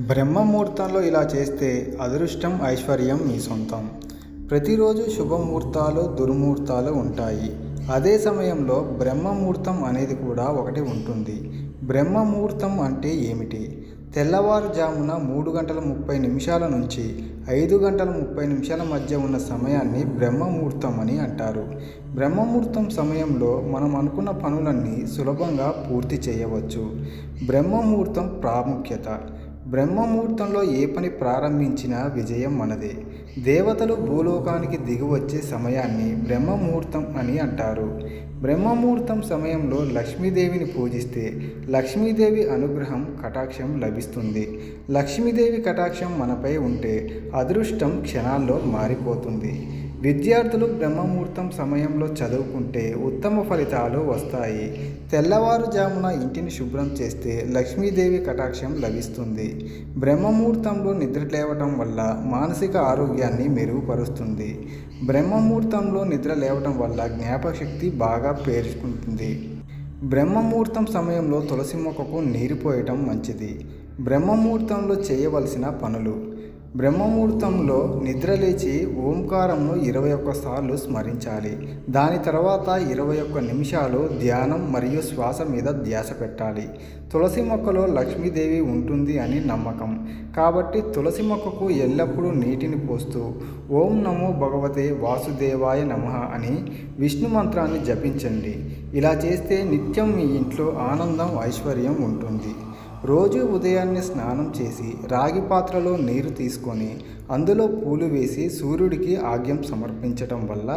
బ్రహ్మముహూర్తంలో ఇలా చేస్తే అదృష్టం ఐశ్వర్యం మీ సొంతం. ప్రతిరోజు శుభముహూర్తాలు దుర్ముహూర్తాలు ఉంటాయి. అదే సమయంలో బ్రహ్మముహూర్తం అనేది కూడా ఒకటి ఉంటుంది. బ్రహ్మముహూర్తం అంటే ఏమిటి? తెల్లవారుజామున మూడు గంటల ముప్పై నిమిషాల నుంచి ఐదు గంటల ముప్పై నిమిషాల మధ్య ఉన్న సమయాన్ని బ్రహ్మముహూర్తం అని అంటారు. బ్రహ్మముహూర్తం సమయంలో మనం అనుకున్న పనులన్నీ సులభంగా పూర్తి చేయవచ్చు. బ్రహ్మముహూర్తం ప్రాముఖ్యత. బ్రహ్మముహూర్తంలో ఏ పని ప్రారంభించినా విజయం మనదే. దేవతలు భూలోకానికి దిగివచ్చే సమయాన్ని బ్రహ్మముహూర్తం అని అంటారు. బ్రహ్మముహూర్తం సమయంలో లక్ష్మీదేవిని పూజిస్తే లక్ష్మీదేవి అనుగ్రహం కటాక్షం లభిస్తుంది. లక్ష్మీదేవి కటాక్షం మనపై ఉంటే అదృష్టం క్షణాల్లో మారిపోతుంది. విద్యార్థులు బ్రహ్మముహూర్తం సమయంలో చదువుకుంటే ఉత్తమ ఫలితాలు వస్తాయి. తెల్లవారుజామున ఇంటిని శుభ్రం చేస్తే లక్ష్మీదేవి కటాక్షం లభిస్తుంది. బ్రహ్మముహూర్తంలో నిద్ర లేవటం వల్ల మానసిక ఆరోగ్యాన్ని మెరుగుపరుస్తుంది. బ్రహ్మముహూర్తంలో నిద్ర లేవటం వల్ల జ్ఞాపకశక్తి బాగా పేర్చుకుంటుంది. బ్రహ్మముహూర్తం సమయంలో తులసి మొక్కకు నీరు పోయటం మంచిది. బ్రహ్మముహూర్తంలో చేయవలసిన పనులు. బ్రహ్మముహూర్తంలో నిద్రలేచి ఓంకారంను ఇరవై ఒక్క సార్లు స్మరించాలి. దాని తర్వాత ఇరవై ఒక్క నిమిషాలు ధ్యానం మరియు శ్వాస మీద ధ్యాస పెట్టాలి. తులసి మొక్కలో లక్ష్మీదేవి ఉంటుంది అని నమ్మకం. కాబట్టి తులసి మొక్కకు ఎల్లప్పుడూ నీటిని పోస్తూ ఓం నమో భగవతే వాసుదేవాయ నమ అని విష్ణు మంత్రాన్ని జపించండి. ఇలా చేస్తే నిత్యం మీ ఇంట్లో ఆనందం ఐశ్వర్యం ఉంటుంది. రోజు ఉదయాన్నే స్నానం చేసి రాగి పాత్రలో నీరు తీసుకొని అందులో పూలు వేసి సూర్యుడికి ఆగ్యం సమర్పించటం వల్ల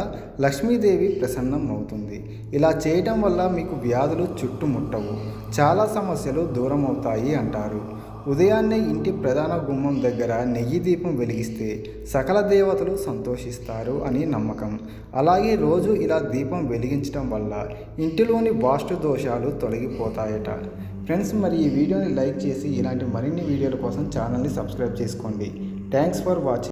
లక్ష్మీదేవి ప్రసన్నం అవుతుంది ఇలా చేయటం వల్ల మీకు వ్యాధులు చుట్టుముట్టవు. చాలా సమస్యలు దూరం అవుతాయి అంటారు. ఉదయాన్నే ఇంటి ప్రధాన గుమ్మం దగ్గర నెయ్యి దీపం వెలిగిస్తే సకల దేవతలు సంతోషిస్తారు అని నమ్మకం. అలాగే రోజు ఇలా దీపం వెలిగించడం వల్ల ఇంటిలోని వాస్తు దోషాలు తొలగిపోతాయట. ఫ్రెండ్స్ మరి ఈ వీడియోని లైక్ చేసి ఇలాంటి మరిన్ని వీడియోల కోసం ఛానల్ని సబ్స్క్రైబ్ చేసుకోండి. Thanks for watching.